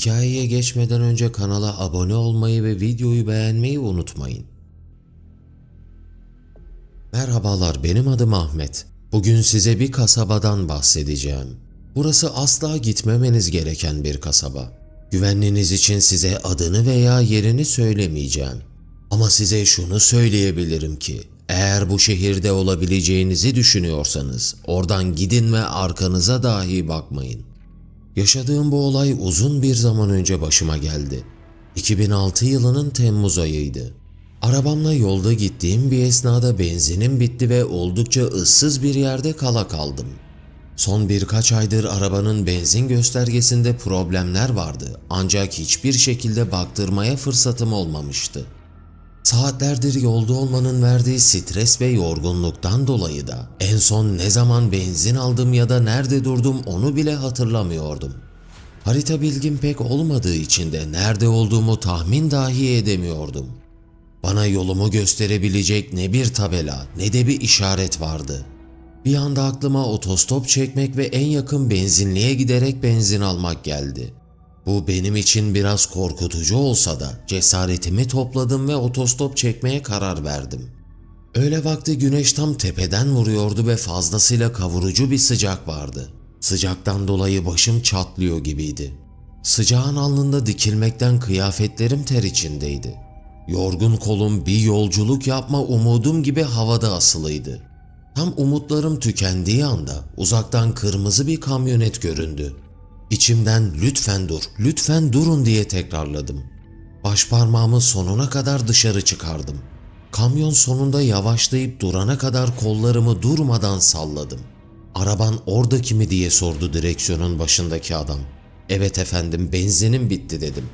Hikayeye geçmeden önce kanala abone olmayı ve videoyu beğenmeyi unutmayın. Merhabalar benim adım Ahmet. Bugün size bir kasabadan bahsedeceğim. Burası asla gitmemeniz gereken bir kasaba. Güvenliğiniz için size adını veya yerini söylemeyeceğim. Ama size şunu söyleyebilirim ki eğer bu şehirde olabileceğinizi düşünüyorsanız oradan gidin ve arkanıza dahi bakmayın. Yaşadığım bu olay uzun bir zaman önce başıma geldi. 2006 yılının Temmuz ayıydı. Arabamla yolda gittiğim bir esnada benzinim bitti ve oldukça ıssız bir yerde kala kaldım. Son birkaç aydır arabanın benzin göstergesinde problemler vardı ancak hiçbir şekilde baktırmaya fırsatım olmamıştı. Saatlerdir yolda olmanın verdiği stres ve yorgunluktan dolayı da en son ne zaman benzin aldım ya da nerede durdum onu bile hatırlamıyordum. Harita bilgim pek olmadığı için de nerede olduğumu tahmin dahi edemiyordum. Bana yolumu gösterebilecek ne bir tabela ne de bir işaret vardı. Bir anda aklıma otostop çekmek ve en yakın benzinliğe giderek benzin almak geldi. Bu benim için biraz korkutucu olsa da cesaretimi topladım ve otostop çekmeye karar verdim. Öğle vakti güneş tam tepeden vuruyordu ve fazlasıyla kavurucu bir sıcak vardı. Sıcaktan dolayı başım çatlıyor gibiydi. Sıcağın alnında dikilmekten kıyafetlerim ter içindeydi. Yorgun kolum bir yolculuk yapma umudum gibi havada asılıydı. Tam umutlarım tükendiği anda uzaktan kırmızı bir kamyonet göründü. İçimden lütfen dur, lütfen durun diye tekrarladım. Başparmağımı sonuna kadar dışarı çıkardım. Kamyon sonunda yavaşlayıp durana kadar kollarımı durmadan salladım. Araban oradaki mi diye sordu direksiyonun başındaki adam. Evet efendim benzinim bitti dedim.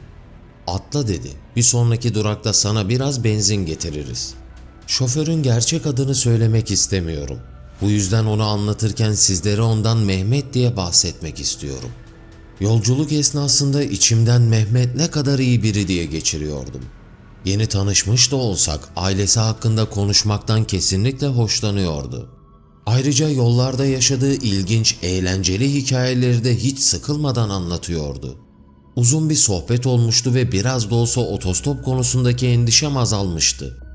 Atla dedi. Bir sonraki durakta sana biraz benzin getiririz. Şoförün gerçek adını söylemek istemiyorum. Bu yüzden onu anlatırken sizlere ondan Mehmet diye bahsetmek istiyorum. Yolculuk esnasında içimden Mehmet ne kadar iyi biri diye geçiriyordum. Yeni tanışmış da olsak ailesi hakkında konuşmaktan kesinlikle hoşlanıyordu. Ayrıca yollarda yaşadığı ilginç, eğlenceli hikayeleri de hiç sıkılmadan anlatıyordu. Uzun bir sohbet olmuştu ve biraz da olsa otostop konusundaki endişem azalmıştı.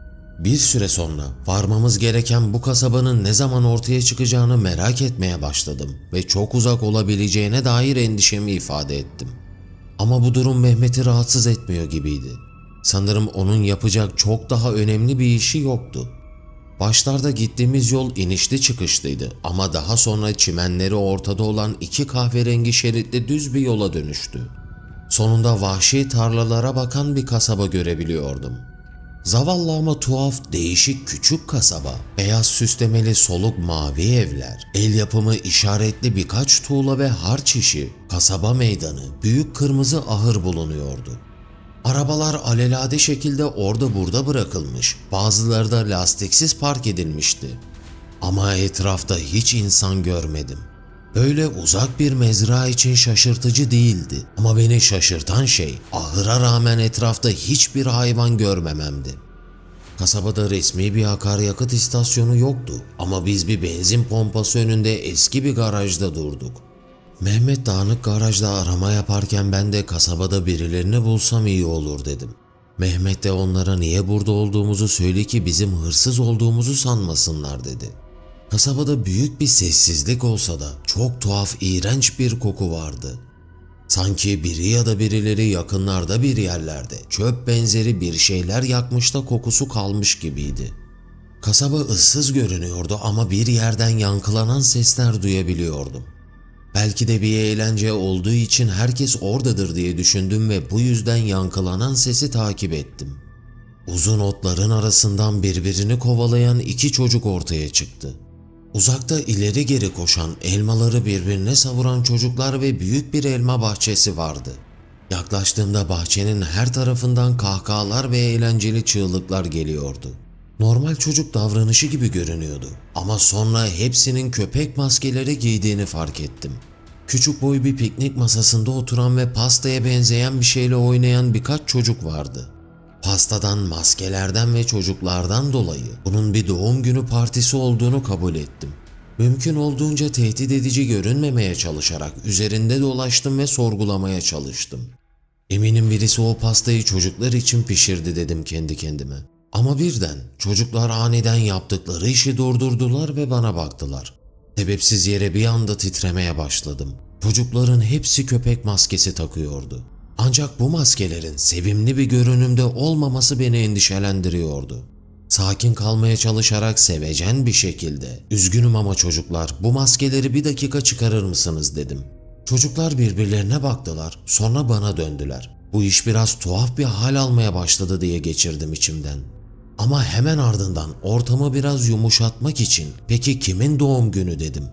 Bir süre sonra varmamız gereken bu kasabanın ne zaman ortaya çıkacağını merak etmeye başladım ve çok uzak olabileceğine dair endişemi ifade ettim. Ama bu durum Mehmet'i rahatsız etmiyor gibiydi. Sanırım onun yapacak çok daha önemli bir işi yoktu. Başlarda gittiğimiz yol inişli çıkışlıydı ama daha sonra çimenleri ortada olan iki kahverengi şeritli düz bir yola dönüştü. Sonunda vahşi tarlalara bakan bir kasaba görebiliyordum. Zavallı ama tuhaf, değişik küçük kasaba, beyaz süslemeli soluk mavi evler, el yapımı işaretli birkaç tuğla ve harç işi, kasaba meydanı, büyük kırmızı ahır bulunuyordu. Arabalar alelade şekilde orada burada bırakılmış, bazıları da lastiksiz park edilmişti. Ama etrafta hiç insan görmedim. Böyle uzak bir mezra için şaşırtıcı değildi ama beni şaşırtan şey ahıra rağmen etrafta hiçbir hayvan görmememdi. Kasabada resmi bir akaryakıt istasyonu yoktu ama biz bir benzin pompası önünde eski bir garajda durduk. Mehmet dağınık garajda arama yaparken ben de kasabada birilerini bulsam iyi olur dedim. Mehmet de onlara niye burada olduğumuzu söyle ki bizim hırsız olduğumuzu sanmasınlar dedi. Kasabada büyük bir sessizlik olsa da çok tuhaf iğrenç bir koku vardı. Sanki biri ya da birileri yakınlarda bir yerlerde çöp benzeri bir şeyler yakmış da kokusu kalmış gibiydi. Kasaba ıssız görünüyordu ama bir yerden yankılanan sesler duyabiliyordum. Belki de bir eğlence olduğu için herkes oradadır diye düşündüm ve bu yüzden yankılanan sesi takip ettim. Uzun otların arasından birbirini kovalayan iki çocuk ortaya çıktı. Uzakta ileri geri koşan, elmaları birbirine savuran çocuklar ve büyük bir elma bahçesi vardı. Yaklaştığımda bahçenin her tarafından kahkahalar ve eğlenceli çığlıklar geliyordu. Normal çocuk davranışı gibi görünüyordu ama sonra hepsinin köpek maskeleri giydiğini fark ettim. Küçük boy bir piknik masasında oturan ve pastaya benzeyen bir şeyle oynayan birkaç çocuk vardı. Pastadan, maskelerden ve çocuklardan dolayı bunun bir doğum günü partisi olduğunu kabul ettim. Mümkün olduğunca tehdit edici görünmemeye çalışarak üzerinde dolaştım ve sorgulamaya çalıştım. Eminim birisi o pastayı çocuklar için pişirdi dedim kendi kendime. Ama birden çocuklar aniden yaptıkları işi durdurdular ve bana baktılar. Sebepsiz yere bir anda titremeye başladım. Çocukların hepsi köpek maskesi takıyordu. Ancak bu maskelerin sevimli bir görünümde olmaması beni endişelendiriyordu. Sakin kalmaya çalışarak sevecen bir şekilde "Üzgünüm ama çocuklar, bu maskeleri bir dakika çıkarır mısınız?" dedim. Çocuklar birbirlerine baktılar, sonra bana döndüler. Bu iş biraz tuhaf bir hal almaya başladı diye geçirdim içimden. Ama hemen ardından ortamı biraz yumuşatmak için "Peki kimin doğum günü?" dedim.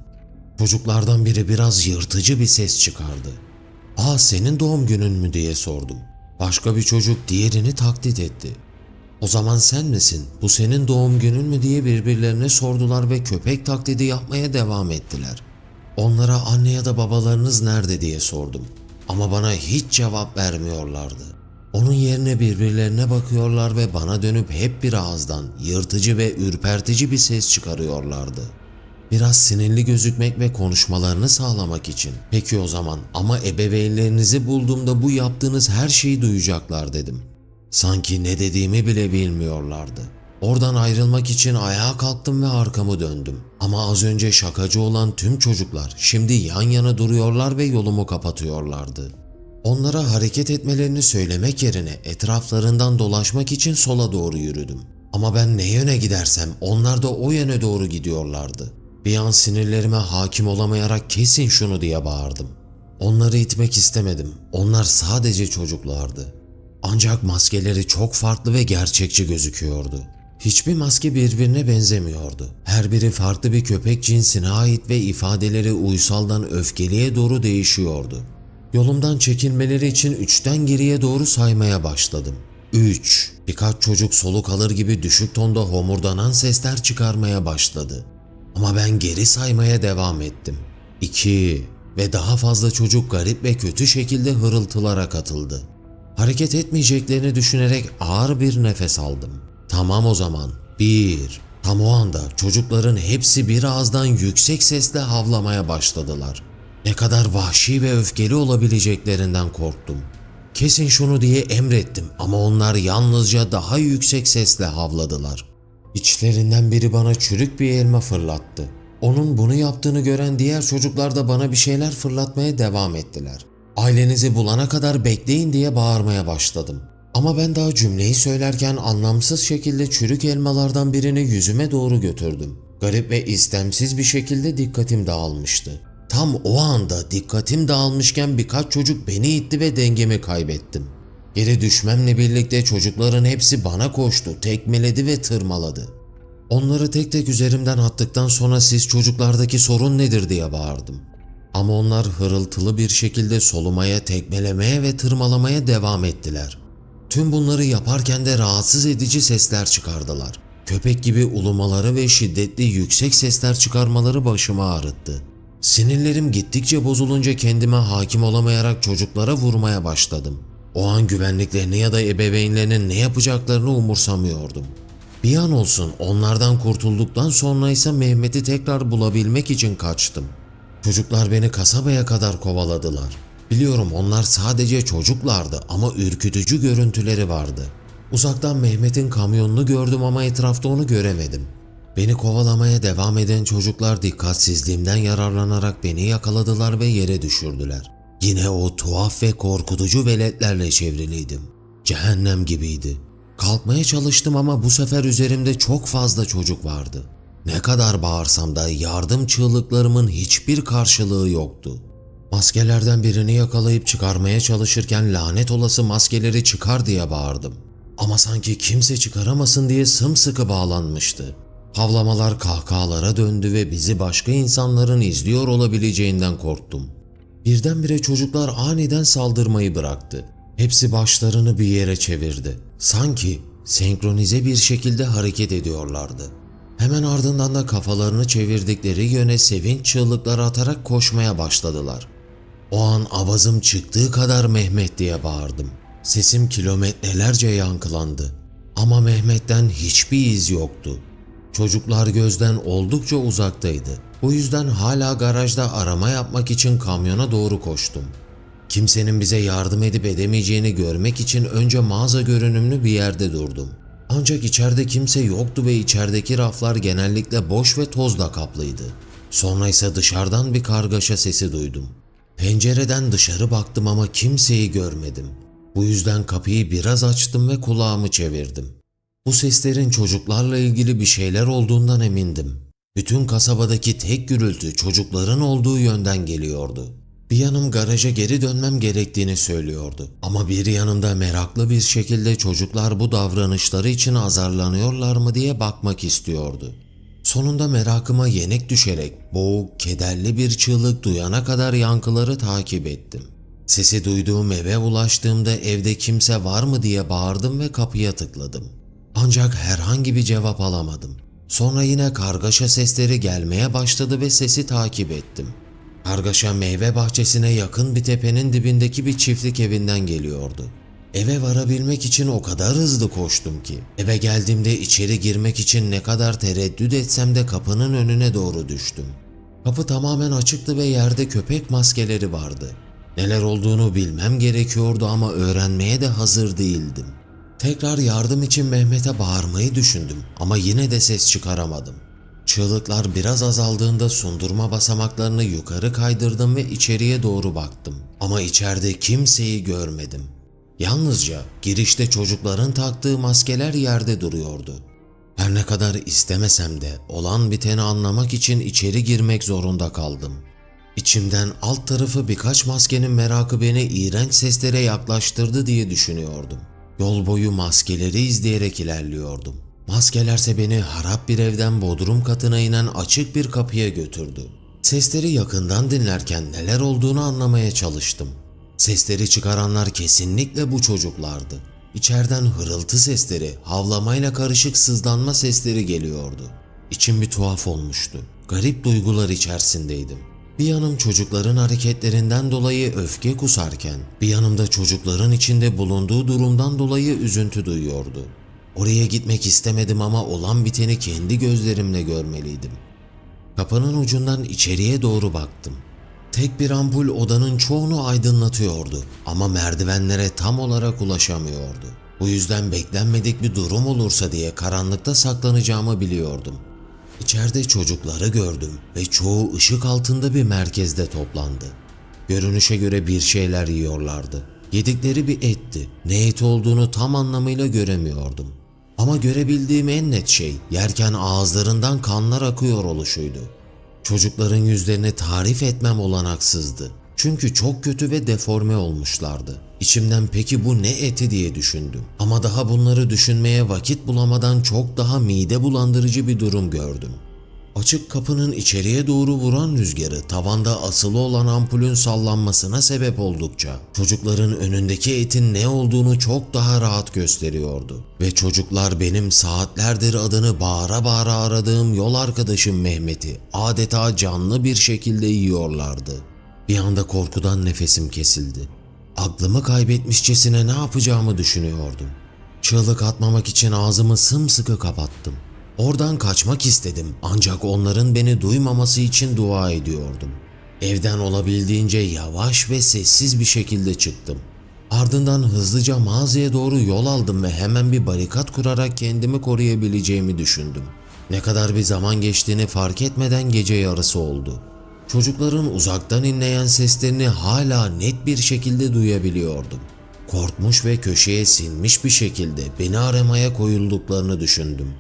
Çocuklardan biri biraz yırtıcı bir ses çıkardı. "Aa senin doğum günün mü?" diye sordum. Başka bir çocuk diğerini taklit etti. O zaman sen misin? Bu senin doğum günün mü diye birbirlerine sordular ve köpek taklidi yapmaya devam ettiler. Onlara anne ya da babalarınız nerede diye sordum. Ama bana hiç cevap vermiyorlardı. Onun yerine birbirlerine bakıyorlar ve bana dönüp hep bir ağızdan yırtıcı ve ürpertici bir ses çıkarıyorlardı. Biraz sinirli gözükmek ve konuşmalarını sağlamak için. Peki o zaman ama ebeveynlerinizi bulduğumda bu yaptığınız her şeyi duyacaklar dedim. Sanki ne dediğimi bile bilmiyorlardı. Oradan ayrılmak için ayağa kalktım ve arkamı döndüm. Ama az önce şakacı olan tüm çocuklar şimdi yan yana duruyorlar ve yolumu kapatıyorlardı. Onlara hareket etmelerini söylemek yerine etraflarından dolaşmak için sola doğru yürüdüm. Ama ben ne yöne gidersem onlar da o yöne doğru gidiyorlardı. Bir an sinirlerime hakim olamayarak kesin şunu diye bağırdım. Onları itmek istemedim. Onlar sadece çocuklardı. Ancak maskeleri çok farklı ve gerçekçi gözüküyordu. Hiçbir maske birbirine benzemiyordu. Her biri farklı bir köpek cinsine ait ve ifadeleri uysaldan öfkeliye doğru değişiyordu. Yolumdan çekilmeleri için üçten geriye doğru saymaya başladım. 3. Birkaç çocuk soluk alır gibi düşük tonda homurdanan sesler çıkarmaya başladı. Ama ben geri saymaya devam ettim. 2. Ve daha fazla çocuk garip ve kötü şekilde hırıltılara katıldı. Hareket etmeyeceklerini düşünerek ağır bir nefes aldım. Tamam o zaman. Bir. Tam o anda çocukların hepsi bir ağızdan yüksek sesle havlamaya başladılar. Ne kadar vahşi ve öfkeli olabileceklerinden korktum. Kesin şunu diye emrettim ama onlar yalnızca daha yüksek sesle havladılar. İçlerinden biri bana çürük bir elma fırlattı. Onun bunu yaptığını gören diğer çocuklar da bana bir şeyler fırlatmaya devam ettiler. Ailenizi bulana kadar bekleyin diye bağırmaya başladım. Ama ben daha cümleyi söylerken anlamsız şekilde çürük elmalardan birini yüzüme doğru götürdüm. Garip ve istemsiz bir şekilde dikkatim dağılmıştı. Tam o anda dikkatim dağılmışken birkaç çocuk beni itti ve dengemi kaybettim. Geri düşmemle birlikte çocukların hepsi bana koştu, tekmeledi ve tırmaladı. Onları tek tek üzerimden attıktan sonra siz çocuklardaki sorun nedir diye bağırdım. Ama onlar hırıltılı bir şekilde solumaya, tekmelemeye ve tırmalamaya devam ettiler. Tüm bunları yaparken de rahatsız edici sesler çıkardılar. Köpek gibi ulumaları ve şiddetli yüksek sesler çıkarmaları başımı ağrıttı. Sinirlerim gittikçe bozulunca kendime hakim olamayarak çocuklara vurmaya başladım. O an güvenliklerini ya da ebeveynlerinin ne yapacaklarını umursamıyordum. Bir an olsun onlardan kurtulduktan sonra ise Mehmet'i tekrar bulabilmek için kaçtım. Çocuklar beni kasabaya kadar kovaladılar. Biliyorum onlar sadece çocuklardı ama ürkütücü görüntüleri vardı. Uzaktan Mehmet'in kamyonunu gördüm ama etrafta onu göremedim. Beni kovalamaya devam eden çocuklar dikkatsizliğimden yararlanarak beni yakaladılar ve yere düşürdüler. Yine o tuhaf ve korkutucu veletlerle çevriliydim. Cehennem gibiydi. Kalkmaya çalıştım ama bu sefer üzerimde çok fazla çocuk vardı. Ne kadar bağırsam da yardım çığlıklarımın hiçbir karşılığı yoktu. Maskelerden birini yakalayıp çıkarmaya çalışırken lanet olası maskeleri çıkar diye bağırdım. Ama sanki kimse çıkaramasın diye sımsıkı bağlanmıştı. Havlamalar kahkahalara döndü ve bizi başka insanların izliyor olabileceğinden korktum. Birdenbire çocuklar aniden saldırmayı bıraktı. Hepsi başlarını bir yere çevirdi. Sanki senkronize bir şekilde hareket ediyorlardı. Hemen ardından da kafalarını çevirdikleri yöne sevinç çığlıkları atarak koşmaya başladılar. O an avazım çıktığı kadar Mehmet diye bağırdım. Sesim kilometrelerce yankılandı. Ama Mehmet'ten hiçbir iz yoktu. Çocuklar gözden oldukça uzaktaydı. Bu yüzden hala garajda arama yapmak için kamyona doğru koştum. Kimsenin bize yardım edip edemeyeceğini görmek için önce mağaza görünümlü bir yerde durdum. Ancak içeride kimse yoktu ve içerideki raflar genellikle boş ve tozla kaplıydı. Sonra ise dışarıdan bir kargaşa sesi duydum. Pencereden dışarı baktım ama kimseyi görmedim. Bu yüzden kapıyı biraz açtım ve kulağımı çevirdim. Bu seslerin çocuklarla ilgili bir şeyler olduğundan emindim. Bütün kasabadaki tek gürültü çocukların olduğu yönden geliyordu. Bir yanım garaja geri dönmem gerektiğini söylüyordu. Ama bir yanımda meraklı bir şekilde çocuklar bu davranışları için azarlanıyorlar mı diye bakmak istiyordu. Sonunda merakıma yenik düşerek boğuk, kederli bir çığlık duyana kadar yankıları takip ettim. Sesi duyduğum eve ulaştığımda evde kimse var mı diye bağırdım ve kapıya tıkladım. Ancak herhangi bir cevap alamadım. Sonra yine kargaşa sesleri gelmeye başladı ve sesi takip ettim. Kargaşa meyve bahçesine yakın bir tepenin dibindeki bir çiftlik evinden geliyordu. Eve varabilmek için o kadar hızlı koştum ki eve geldiğimde içeri girmek için ne kadar tereddüt etsem de kapının önüne doğru düştüm. Kapı tamamen açıktı ve yerde köpek maskeleri vardı. Neler olduğunu bilmem gerekiyordu ama öğrenmeye de hazır değildim. Tekrar yardım için Mehmet'e bağırmayı düşündüm ama yine de ses çıkaramadım. Çığlıklar biraz azaldığında sundurma basamaklarını yukarı kaydırdım ve içeriye doğru baktım. Ama içeride kimseyi görmedim. Yalnızca girişte çocukların taktığı maskeler yerde duruyordu. Her ne kadar istemesem de olan biteni anlamak için içeri girmek zorunda kaldım. İçimden alt tarafı birkaç maskenin merakı beni iğrenç seslere yaklaştırdı diye düşünüyordum. Yol boyu maskeleri izleyerek ilerliyordum. Maskelerse beni harap bir evden bodrum katına inen açık bir kapıya götürdü. Sesleri yakından dinlerken neler olduğunu anlamaya çalıştım. Sesleri çıkaranlar kesinlikle bu çocuklardı. İçeriden hırıltı sesleri, havlamayla karışık sızlanma sesleri geliyordu. İçim bir tuhaf olmuştu. Garip duygular içerisindeydim. Bir yanım çocukların hareketlerinden dolayı öfke kusarken, bir yanımda çocukların içinde bulunduğu durumdan dolayı üzüntü duyuyordu. Oraya gitmek istemedim ama olan biteni kendi gözlerimle görmeliydim. Kapının ucundan içeriye doğru baktım. Tek bir ampul odanın çoğunu aydınlatıyordu ama merdivenlere tam olarak ulaşamıyordu. Bu yüzden beklenmedik bir durum olursa diye karanlıkta saklanacağımı biliyordum. İçeride çocukları gördüm ve çoğu ışık altında bir merkezde toplandı. Görünüşe göre bir şeyler yiyorlardı. Yedikleri bir etti. Ne et olduğunu tam anlamıyla göremiyordum. Ama görebildiğim en net şey yerken ağızlarından kanlar akıyor oluşuydu. Çocukların yüzlerini tarif etmem olanaksızdı. Çünkü çok kötü ve deforme olmuşlardı. İçimden peki bu ne eti diye düşündüm. Ama daha bunları düşünmeye vakit bulamadan çok daha mide bulandırıcı bir durum gördüm. Açık kapının içeriye doğru vuran rüzgarı tavanda asılı olan ampulün sallanmasına sebep oldukça çocukların önündeki etin ne olduğunu çok daha rahat gösteriyordu. Ve çocuklar benim saatlerdir adını bağıra bağıra aradığım yol arkadaşım Mehmet'i adeta canlı bir şekilde yiyorlardı. Bir anda korkudan nefesim kesildi. Aklımı kaybetmişçesine ne yapacağımı düşünüyordum. Çığlık atmamak için ağzımı sımsıkı kapattım. Oradan kaçmak istedim ancak onların beni duymaması için dua ediyordum. Evden olabildiğince yavaş ve sessiz bir şekilde çıktım. Ardından hızlıca mağazaya doğru yol aldım ve hemen bir barikat kurarak kendimi koruyabileceğimi düşündüm. Ne kadar bir zaman geçtiğini fark etmeden gece yarısı oldu. Çocukların uzaktan inleyen seslerini hala net bir şekilde duyabiliyordum. Korkmuş ve köşeye sinmiş bir şekilde beni aramaya koyulduklarını düşündüm.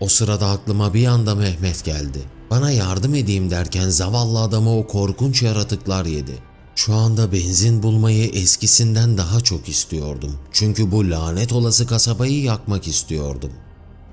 O sırada aklıma bir anda Mehmet geldi. Bana yardım edeyim derken zavallı adamı o korkunç yaratıklar yedi. Şu anda benzin bulmayı eskisinden daha çok istiyordum. Çünkü bu lanet olası kasabayı yakmak istiyordum.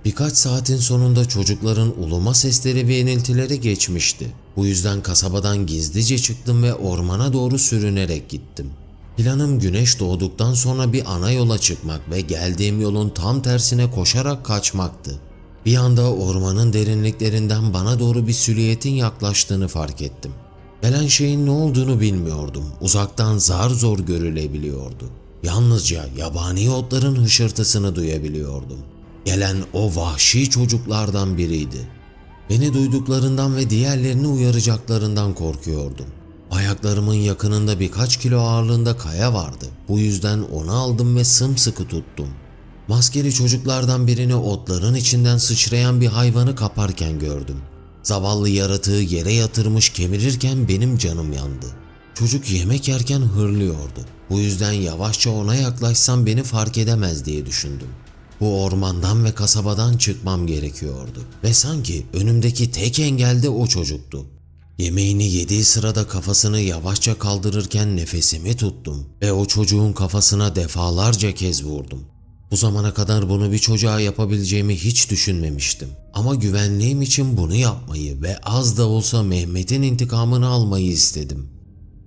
Birkaç saatin sonunda çocukların uluma sesleri ve iniltileri geçmişti. Bu yüzden kasabadan gizlice çıktım ve ormana doğru sürünerek gittim. Planım güneş doğduktan sonra bir ana yola çıkmak ve geldiğim yolun tam tersine koşarak kaçmaktı. Bir anda ormanın derinliklerinden bana doğru bir silüetin yaklaştığını fark ettim. Gelen şeyin ne olduğunu bilmiyordum. Uzaktan zar zor görülebiliyordu. Yalnızca yabani otların hışırtısını duyabiliyordum. Gelen o vahşi çocuklardan biriydi. Beni duyduklarından ve diğerlerini uyaracaklarından korkuyordum. Ayaklarımın yakınında birkaç kilo ağırlığında kaya vardı. Bu yüzden onu aldım ve sımsıkı tuttum. Maskeli çocuklardan birini otların içinden sıçrayan bir hayvanı kaparken gördüm. Zavallı yaratığı yere yatırmış kemirirken benim canım yandı. Çocuk yemek yerken hırlıyordu. Bu yüzden yavaşça ona yaklaşsam beni fark edemez diye düşündüm. Bu ormandan ve kasabadan çıkmam gerekiyordu. Ve sanki önümdeki tek engel de o çocuktu. Yemeğini yediği sırada kafasını yavaşça kaldırırken nefesimi tuttum ve o çocuğun kafasına defalarca kez vurdum. Bu zamana kadar bunu bir çocuğa yapabileceğimi hiç düşünmemiştim. Ama güvenliğim için bunu yapmayı ve az da olsa Mehmet'in intikamını almayı istedim.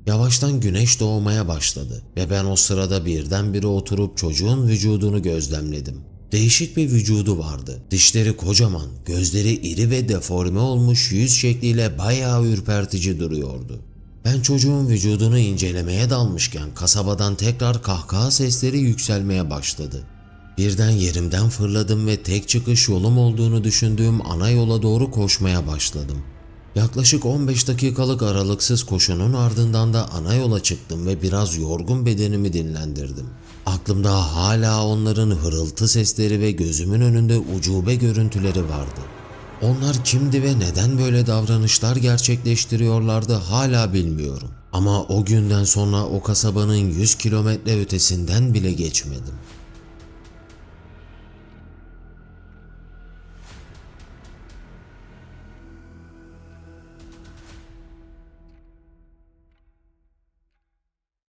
Yavaştan güneş doğmaya başladı ve ben o sırada birdenbire oturup çocuğun vücudunu gözlemledim. Değişik bir vücudu vardı. Dişleri kocaman, gözleri iri ve deforme olmuş yüz şekliyle bayağı ürpertici duruyordu. Ben çocuğun vücudunu incelemeye dalmışken kasabadan tekrar kahkaha sesleri yükselmeye başladı. Birden yerimden fırladım ve tek çıkış yolum olduğunu düşündüğüm ana yola doğru koşmaya başladım. Yaklaşık 15 dakikalık aralıksız koşunun ardından da ana yola çıktım ve biraz yorgun bedenimi dinlendirdim. Aklımda hala onların hırıltı sesleri ve gözümün önünde ucube görüntüleri vardı. Onlar kimdi ve neden böyle davranışlar gerçekleştiriyorlardı hala bilmiyorum. Ama o günden sonra o kasabanın 100 kilometre ötesinden bile geçmedim.